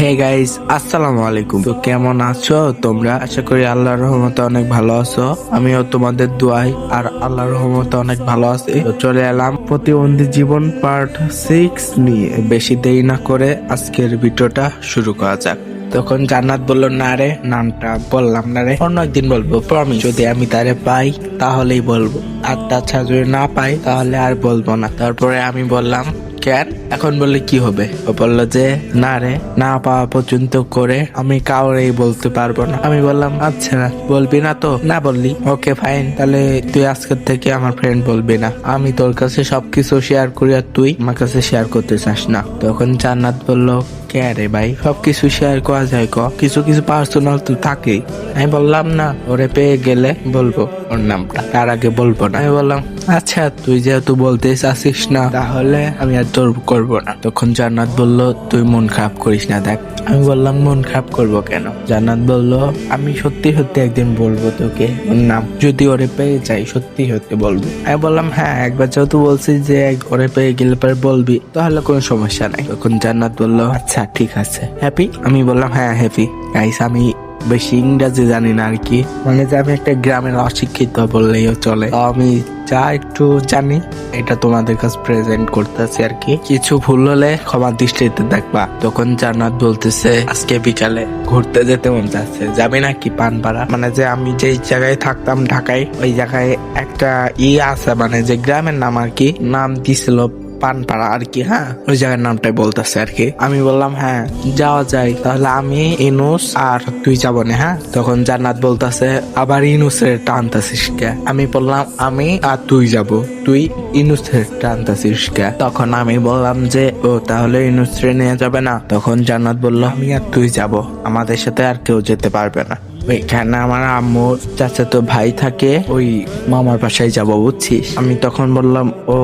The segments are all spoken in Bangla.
হে গাইস আসসালামু আলাইকুম। তো কেমন আছো? তোমরা? আশা করি আল্লাহর রহমতে অনেক ভালো আছো। আমিও তোমাদের দোয়াই আর আল্লাহর রহমতে অনেক ভালো আছি। চলে এলাম প্রতিবন্ধী জীবন পার্ট সিক্স নিয়ে। বেশি দেরি না করে আজকের ভিডিওটা শুরু করা যাক। তখন জান্নাত বলল, না রে, নামটা বললাম না রে। অন্য একদিন বলব প্রমিস যদি আমি তারে পাই, তাহলেই বলব। আর তাছাড়া যদি না পাই, তাহলে আর বলব না। তারপরে আমি বললাম কেন? এখন বললে কি হবে? ও বলল যে, না রে, না পাওয়া পর্যন্ত করে আমি কাউরেই বলতে পারব না। আমি বললাম আচ্ছা না বলবি না তো? না বললি। ওকে ফাইন তাহলে তুই আজকের থেকে আমার ফ্রেন্ড বলবি না। আমি তোর কাছে সবকিছু শেয়ার করি আর তুই আমার কাছে শেয়ার করতে চাস না। তখন জান্নাত বলল কে ভাই? সবকিছু শেয়ার করা যায়, ক? কিছু কিছু পার্সোনাল তো থাকেই। আমি বললাম, না, ওরে পেয়ে গেলে বলব ওর নামটা। তার আগে বলব না। আমি বললাম আচ্ছা তুই যেহেতু বলতে চাচ্ছিস না, তাহলে আমি আর তোর করব না। তখন জান্নাত বলল, তুই মন খারাপ করিস না, দেখ। আমি বললাম, মন খারাপ করব কেন? জান্নাত বলল, আমি সত্যি সত্যি একদিন বলব তোকে ওর নাম। যদি ওরে পেয়ে যাই, সত্যি সত্যি বলব। আমি বললাম হ্যাঁ একবার যেহেতু বলছিস যে ওরে পেয়ে গেলে পরে বলবি, তাহলে কোনো সমস্যা নাই। তখন জান্নাত বলল আচ্ছা ঠিক আছে। হ্যাপি আমি বললাম হ্যাঁ হ্যাপি গাইস আমি বেশি ইংরাজি জানি না আর কি মানে যে আমি একটা গ্রামের অশিক্ষিত বললেও চলে। আমি যা একটু জানি, এটা তোমাদের কাছে প্রেজেন্ট করতেছি আর কি কিছু ভুল হলে ক্ষমা দৃষ্টিতে দেখবা। তখন জান্নাত বলতেছে, আজকে বিকালে ঘুরতে যেতে মন যাচ্ছে যাবে না কি পানপাড়া? মানে যে আমি যেই জায়গায় থাকতাম ঢাকায়, ওই জায়গায় একটা ই আছে মানে যে গ্রামের নাম আর কি নাম দিছিল পানপাড়া আর কি হ্যাঁ? ওই জায়গার নামটাই বলতেছে আর কি। আমি বললাম হ্যাঁ যাওয়া যায়। তাহলে আমি ইনুস আর তুই যাব না হ্যাঁ? তখন জান্নাত বলতেছে, আবার ইনুসের টানতাছিস কে? আমি বললাম, আমি আর তুই যাব। তুই ইনুসের টানতাছিস কে? তখন আমি বললাম যে, ও, তাহলে ইনুসরে নিয়ে যাবে না? তখন জান্নাত বলল, আমি আর তুই যাব। আমাদের সাথে আর কেউ যেতে পারবে না। ওইখানে আমার আম্মু চাচাতো ভাই থাকে ওই মামার বাসায় যাব বুঝছিস? আমি তখন বললাম ও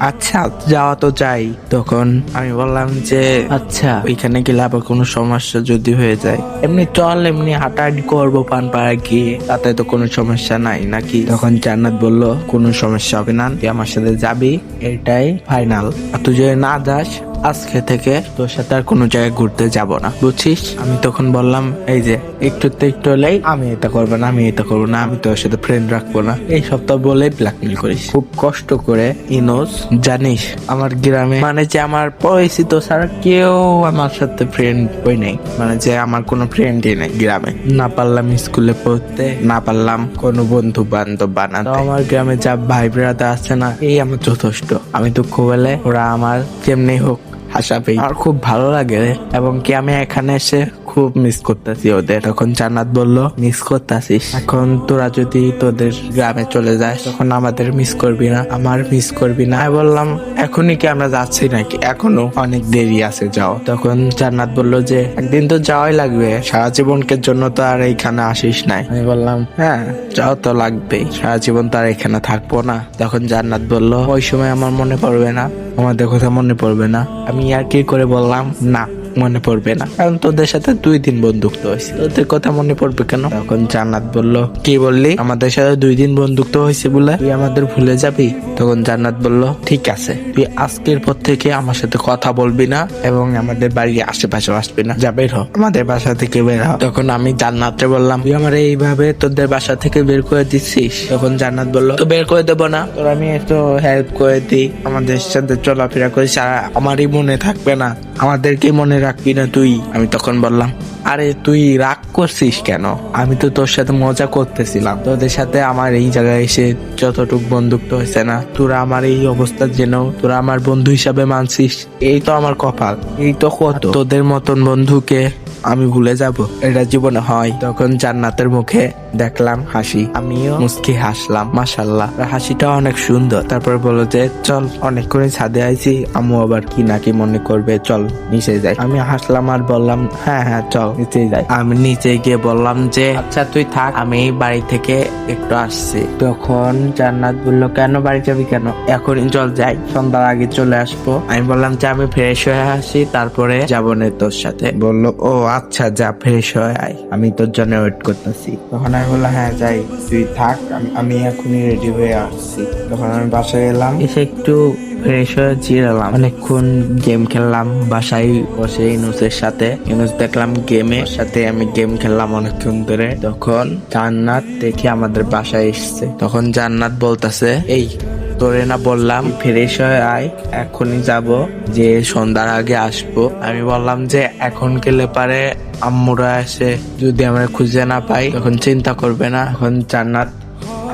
আচ্ছা যাওয়া তো যাই। তখন আমি বললাম যে আচ্ছা। ওইখানে গেলে আবার কোনো সমস্যা যদি হয়ে যায়। এমনি চল এমনি হাঁটাহাঁটি করব পান পাড়া গিয়ে তাতে তো কোনো সমস্যা নাই নাকি? তখন জান্নাত বলল কোনো সমস্যা হবে না তুই আমার সাথে যাবি এটাই ফাইনাল আর তুই যদি না যাস আজকে থেকে তোর সাথে আর কোনো জায়গায় ঘুরতে যাব না। বুঝছিস? আমি তখন বললাম, এই যে একটু তো একটু হলেই আমি এটা করব না, আমি এটা করব না, আমি তোর সাথে ফ্রেন্ড রাখব না। এই সপ্তাহ বলে ব্ল্যাকমেল করিস। খুব কষ্ট করে ইনোস জানিস, আমার গ্রামে মানে যে আমার পরিচিত ছাড়া কেউ আমার সাথে ফ্রেন্ড হই নাই। মানে যে আমার কোনো ফ্রেন্ডই নেই গ্রামে। না পারলাম স্কুলে পড়তে, না পারলাম কোনো বন্ধু বান্ধব বানাতে আমার গ্রামে যা ভাই ব্রাদার আছে না, এই আমার যথেষ্ট। আমি দুঃখ হলে ওরা আমার কেমনি হোক হাসাবে আর খুব ভালো লাগে এবং কি আমি এখানে এসে খুব মিস করতেছি ওদের। তখন জান্নাত বলল মিস করতেছিস। এখন তোরা যদি তোদের গ্রামে চলে যাস, তখন আমাদের মিস করবি না, আমার মিস করবি না। আমি বললাম, এখনই কি আমরা যাচ্ছি নাকি? এখনও অনেক দেরি আছে, যাও। তখন জান্নাত বলল যে, একদিন তো যাওয়াই লাগবে। সারা জীবনকের জন্য তো আর এইখানে আসিস নাই। আমি বললাম হ্যাঁ যাও তো লাগবেই। সারা জীবন তো আর এখানে থাকব না। তখন জান্নাত বলল, ওই সময় আমার মনে পড়বে না। আমাদের কথা মনে পড়বে না। আমি আর কি করে বললাম, না। মনে পড়বে না। কারণ তোদের সাথে দুই দিন বন্ধুত্ব হয়েছে। তোদের কথা মনে পড়বে কেন? তখন জান্নাত বলল, কি বললি? আমাদের সাথে দুই দিন বন্ধুত্ব হয়েছে বলে তুই আমাদের ভুলে যাবি? তখন জান্নাত বলল, ঠিক আছে। তুই আজকের পর থেকে আমার সাথে কথা বলবি না এবং আমাদের বাড়ির আশেপাশে আসবি না। যা বের হ। আমাদের বাসা থেকে বের হ। তখন আমি জান্নাতরে বললাম, তুই আমার এইভাবে তোদের বাসা থেকে বের করে দিচ্ছিস? তখন জান্নাত বলল, তো বের করে দেবো না। তোর আমি একটু হেল্প করে দিই। আমাদের সাথে চলাফেরা করিস। আমারই মনে থাকবে না। আমাদেরকে মনে রাখবি না তুই? আমি তখন বললাম, আরে তুই রাগ করছিস কেন? আমি তো তোর সাথে মজা করতেছিলাম। তোদের সাথে আমার এই জায়গায় এসে যতটুক বন্ধুত্ব হয়েছে না, তোরা আমার এই অবস্থা যেন তোরা আমার বন্ধু হিসাবে মানছিস, এই তো আমার কপাল, এই তো কত? তোদের মতন বন্ধুকে আমি ভুলে যাব। এটা জীবনে হয়। তখন জান্নাতের মুখে দেখলাম হাসি। আমিও মুস্কি হাসলাম। মাসাল্লাহ হাসিটা অনেক সুন্দর। তারপর বলল যে, চল অনেক করে ছাদে আইছি। আমু আবার কি নাকি মনে করবে। চল, নিচে যাই। আমি হাসলাম আর বললাম হ্যাঁ হ্যাঁ চল নিচে যাই। আমি নিচে গিয়ে বললাম যে আচ্ছা তুই থাক। আমি বাড়ি থেকে একটু আসছি। তখন জান্নাত বলল, কেন বাড়ি যাবি কেন? এখনই চল যাই। সন্ধ্যার আগে চলে আসব। আমি বললাম যে, আমি ফ্রেশ হয়ে আসি। তারপরে যাব না তোর সাথে। বলল, ও আচ্ছা যা ফ্রেশ হয়ে, আয়। আমি তোর জন্য ওয়েট করতেছি। তখন আমি বললাম হ্যাঁ যাই, তুই থাক, আমি- এখনই রেডি হয়ে আসছি। তখন আমি বাসায় এলাম। এসে একটু ফ্রেশ হয়ে জিরালাম অনেকক্ষণ গেম খেললাম, বাসায় বসে ইনুসের সাথে। ইনুস দেখলাম গেমে সাথে আমি গেম খেললাম অনেকক্ষণ ধরে। তখন জান্নাত দেখে আমাদের বাসায় এসছে। তখন জান্নাত বলতাছে, এই তোরে না বললাম, ফ্রেশ হয়ে আয়, এখনই যাব, যে সন্ধ্যার আগে আসব। আমি বললাম যে, এখন গেলে পারে আম্মুরা এসে যদি আমরা খুঁজে না পাই, তখন চিন্তা করবে না। এখন জান্নাত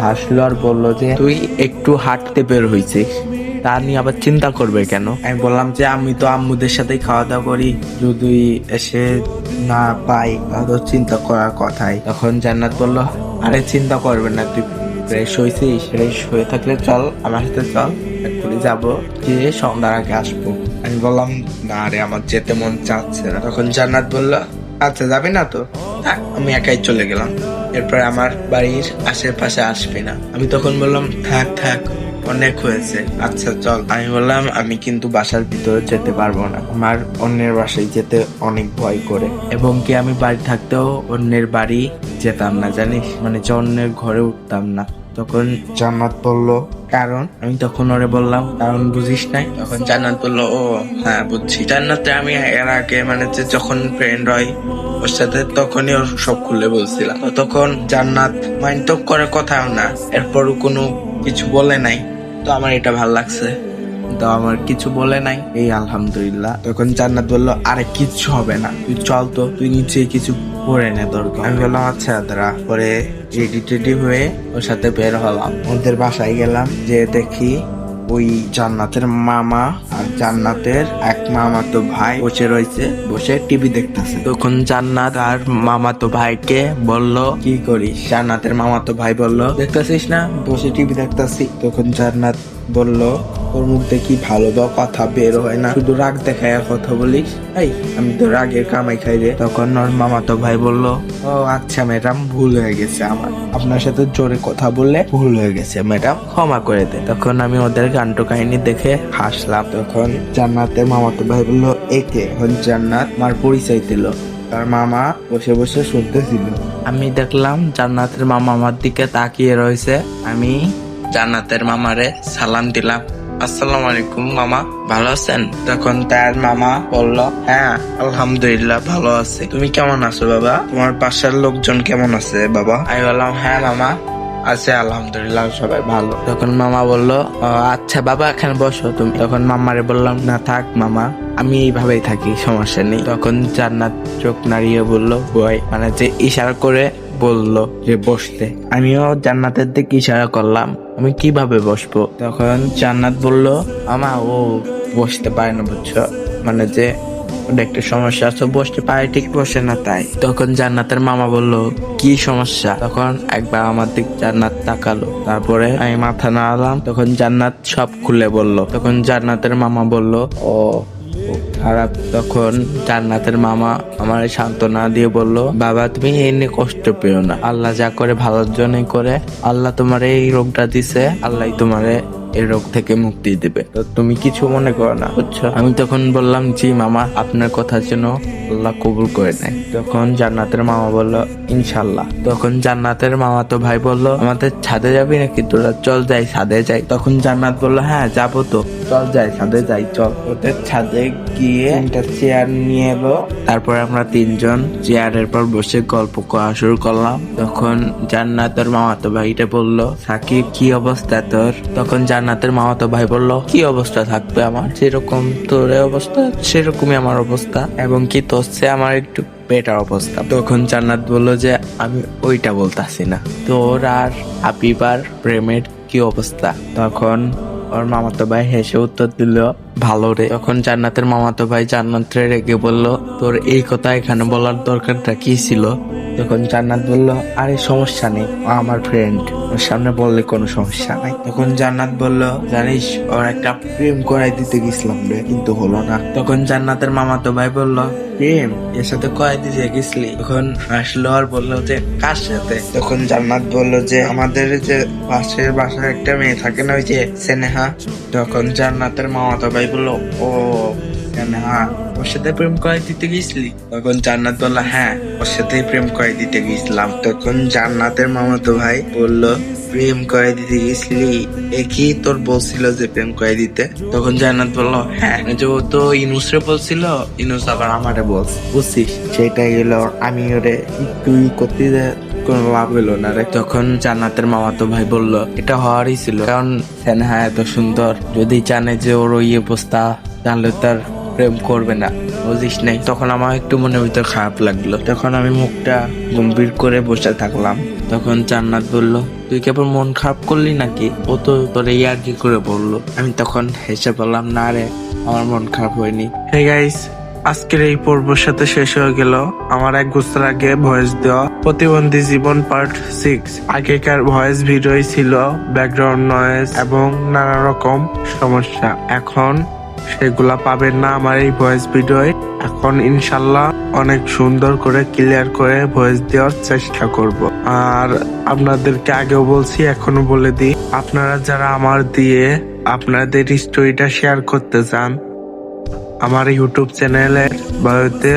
হাসলো আর বলল যে, তুই একটু হাঁটতে বের হয়েছিস তা নিয়ে আবার চিন্তা করবে কেন? আমি বললাম যে, আমি তো আম্মুদের সাথেই খাওয়া দাওয়া করি, যদি এসে না পাই, তাহলে চিন্তা করার কথাই। তখন জান্নাত বলল, আরে, চিন্তা করবে না, তুই ফ্রেশ হয়েছিস ফ্রেশ হয়ে থাকলে চল, আমার সাথে চল, এক্ষুনি যাব। গিয়ে সন্ধ্যার আগে আসব। আমি বললাম, না রে, আমার যেতে মন চাচ্ছে না। তখন জান্নাত বলল আচ্ছা যাবি না তো? আমি একাই চলে গেলাম। এরপর আমার বাড়ির আশেপাশে আসবে না। আমি তখন বললাম, থাক থাক, অনেক হয়েছে। আচ্ছা চল। আমি বললাম, আমি কিন্তু বাসার ভিতরে যেতে পারব না। আমার অন্যের বাসায় যেতে অনেক ভয় করে। এবং কি আমি বাড়ি থাকতেও অন্যের বাড়ি যেতাম না, জানিস? মানে যে অন্যের ঘরে উঠতাম না। তখন জান্নাত বলল কারণ? আমি তখন ওরে বললাম কারণ বুঝিস নাই? তখন জান্নাত বলল ও হ্যাঁ বুঝছি। জান্নাতে আমি এর আগে মানে যে যখন ফ্রেন্ড হয় ওর সাথে তখনই ওর সব খুলে বলছিলাম। তখন জান্নাত মাইন্ড করে কথাও না এরপরও কোনো কিছু বলে নাই। তো আমার এটা ভালো লাগছে। তো আমার কিছু বলে নাই। এই আলহামদুলিল্লাহ। তখন জান্নাত বলল, আরে, কিচ্ছু হবে না। তুই চল তো, তুই নিচে কিছু পরে নে দরকার আমি বললাম আচ্ছা দাঁড়া। পরে রেডি টেডি হয়ে ওর সাথে বের হলাম। ওদের বাসায় গেলাম যে দেখি ওই জান্নাতের মামা আর জান্নাতের এক মামাতো ভাই বসে রয়েছে, বসে টিভি দেখতেছে। তখন জান্নাত আর মামাতো ভাইকে বলল, কি করিস? জান্নাতের মামাতো ভাই বলল, দেখতেছিস না? বসে টিভি দেখতাছি। তখন জান্নাত বলল তোর মুখ দেখি ভালো বা কথা বের হয় না। শুধু রাগ দেখায় কথা বলিস এই, আমি তো রাগের কামাই খাই রে। তখন ওর মামাতো ভাই বলল, ও আচ্ছা ম্যাডাম, ভুল হয়ে গেছে আমার। আপনার সাথে জোরে কথা বললে ভুল হয়ে গেছে, ম্যাডাম, ক্ষমা করে দে। তখন আমি ওদের গান্টো কাহিনী দেখে হাসলাম। তখন জান্নাতের মামাতো ভাই বলল, একে এখন জান্নাত, মার পরিচয় দিল। তার মামা বসে বসে শুনতেছিল। আমি দেখলাম জান্নাতের মামা আমার দিকে তাকিয়ে রয়েছে। আমি জান্নাতের মামারে সালাম দিলাম। আসসালামু আলাইকুম, মামা। ভালো আছেন? তখন তার মামা বলল হ্যাঁ আলহামদুলিল্লাহ, ভালো আছে। তুমি কেমন আছো, বাবা? তোমার বাসার লোকজন কেমন আছে, বাবা? আমি বললাম হ্যাঁ মামা, আছে, আলহামদুলিল্লাহ, সবাই ভালো। তখন মামা বলল আচ্ছা বাবা, এখানে বসো তুমি। তখন মামারে বললাম, না, থাক, মামা, আমি এইভাবেই থাকি, সমস্যা নেই। তখন জান্নাত চোখ নাড়িয়ে বলল বয় মানে যে ইশারা করে বলল যে বসতে। আমিও জান্নাতের দিকে ইশারা করলাম। আমি কীভাবে বসবো? তখন জান্নাত বলল, আমা, ও বসতে পারে না, বুঝছ? মানে যে একটা সমস্যা আছে বসতে পারে, ঠিক বসে না তাই। তখন জান্নাতের মামা বলল, কি সমস্যা? তখন একবার আমার দিক জান্নাত তাকালো। তারপরে আমি মাথা নাড়ালাম। তখন জান্নাত সব খুলে বলল। তখন জান্নাতের মামা বলল, ও খারাপ তখন জান্নাতের মামা আমার সান্ত্বনা দিয়ে বলল, বাবা, তুমি এই নিয়ে কষ্ট পেও না। আল্লাহ যা করে ভালোর জন্যই করে। আল্লাহ তোমার এই রোগটা দিছে। আল্লাহ তোমারে এই রোগ থেকে মুক্তি দিবে। তো তুমি কিছু মনে করো না, বুঝছ? আমি তখন বললাম, জি মামা, আপনার কথা যেন আল্লাহ কবুল করে নেয়। তখন জান্নাতের মামা বলল ইনশাল্লাহ তখন জান্নাতের মামা তো ভাই বলল, আমাদের ছাদে যাবি নাকি তোরা? চল যাই, ছাদে যাই। তখন জান্নাত বলল হ্যাঁ যাব তো। চল যাই, ছাদে যাই, চল। ওদের ছাদে গিয়ে একটা চেয়ার নিয়ে এলো। তারপর আমরা তিনজন চেয়ারের পর বসে গল্প করা শুরু করলাম। তখন জান্নাতের মামাতো ভাইটা বলল, সাকিব, কি অবস্থা তোর? তখন জান্নাতের মামাতো ভাই বলল, কি অবস্থা থাকবে আমার? যেরকম তোর অবস্থা, সেরকমই আমার অবস্থা। এবং কি চেয়ে আমার একটু বেটার অবস্থা? তখন জান্নাত বলল যে, আমি ওইটা বলতাছি না। তোর আর হাবিবার প্রেমের কি অবস্থা? তখন ওর মামাতো ভাই হেসে উত্তর দিল ভালো রে। তখন জান্নাতের মামাতো ভাই জান্নাতে রেগে বলল, তোর এই কথা এখানে বলার দরকারটা কি ছিল? তখন জান্নাত বলল, আরে, সমস্যা নেই আমার ফ্রেন্ড ওর সামনে বললে কোনো সমস্যা নাই। তখন জান্নাত বলল, জানিস, ওর একটা প্রেম করাই দিতে গেছিলাম রে, কিন্তু হলো না। তখন জান্নাতের মামাতো ভাই বলল, প্রেম? এর সাথে কয় দিতে গেছিলি? তখন আসলো আর বলল যে, কার সাথে? তখন জান্নাত বলল যে, আমাদের যে পাশের বাসার একটা মেয়ে থাকে না, ওই যে স্নেহা? তখন জান্নাতের মামাতো ভাই বলল ও স্নেহা ওর সাথে প্রেম করে দিতে গেছিলি? তখন জান্নাত বলল হ্যাঁ ওর সাথে প্রেম করে দিতে গেছিলাম। তখন জান্নাতের মামাতো ভাই বলল, প্রেম করে দিতে গেছিলি? এ কি তোর বলছিল যে প্রেম করে দিতে? তখন জান্নাত বলল হ্যাঁ যে ও তো ইনুসরে বলছিল, ইনুস আবার আমারে বল বুঝছিস? সেটাই হলো, আমি ওরে একটু ই করতে কোনো লাভ হলো না রে। তখন জান্নাতের মামা তো ভাই বলল, এটা হওয়ারই ছিল। কারণ সেনহা এত সুন্দর। যদি জানে যে ওর ওই অবস্থা, তাহলে তার প্রেম করবে না। বুঝিস নাই? তখন আমার একটু মনে ভিতর খারাপ লাগল। তখন আমি মুখটা গম্ভীর করে বসে থাকলাম। তখন জান্নাত বলল, তুই কেবল মন খারাপ করলি নাকি? ও তো তোর এই আর কি করে বলল। আমি তখন হেসে বললাম, না রে, আমার মন খারাপ হয়নি। হে গাইস আজকের এই পর্বের সাথে শেষ হয়ে গেল। আমার এক বছর আগে ভয়েস দেওয়া প্রতিবন্ধী জীবন পার্ট সিক্স আগেকার ভয়েস ভিডিও ছিল ব্যাকগ্রাউন্ড নয়েজ এবং নানা রকম সমস্যা। এখন সেগুলা পাবেন না আমার এই ভয়েস ভিডিওয়। এখন ইনশাল্লাহ অনেক সুন্দর করে ক্লিয়ার করে ভয়েস দেওয়ার চেষ্টা করব। আর আপনাদেরকে আগেও বলছি এখনও বলে দিই, আপনারা যারা আমার দিয়ে আপনাদের স্টোরিটা শেয়ার করতে চান আমার ইউটিউব চ্যানেলের বায়োতে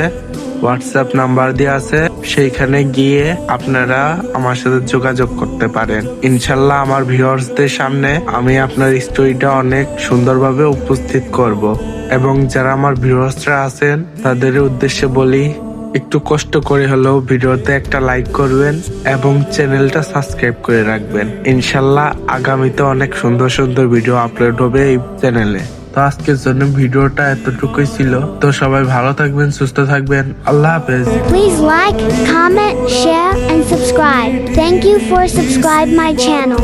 হোয়াটসঅ্যাপ নাম্বার দেওয়া আছে। সেইখানে গিয়ে আপনারা আমার সাথে যোগাযোগ করতে পারেন। ইনশাল্লাহ আমার ভিউয়ার্সদের সামনে আমি আপনার স্টোরিটা অনেক সুন্দরভাবে উপস্থিত করব। এবং যারা আমার ভিউয়ার্সরা আছেন, তাদের উদ্দেশ্যে বলি, একটু কষ্ট করে হলেও ভিডিওতে একটা লাইক করবেন এবং চ্যানেলটা সাবস্ক্রাইব করে রাখবেন। ইনশাল্লাহ আগামীতে অনেক সুন্দর সুন্দর ভিডিও আপলোড হবে এই চ্যানেলে তো আজকের জন্য ভিডিওটা এতটুকুই ছিল। তো সবাই ভালো থাকবেন, সুস্থ থাকবেন। আল্লাহ হাফেজ। Please like comment share and subscribe thank you for subscribe my channel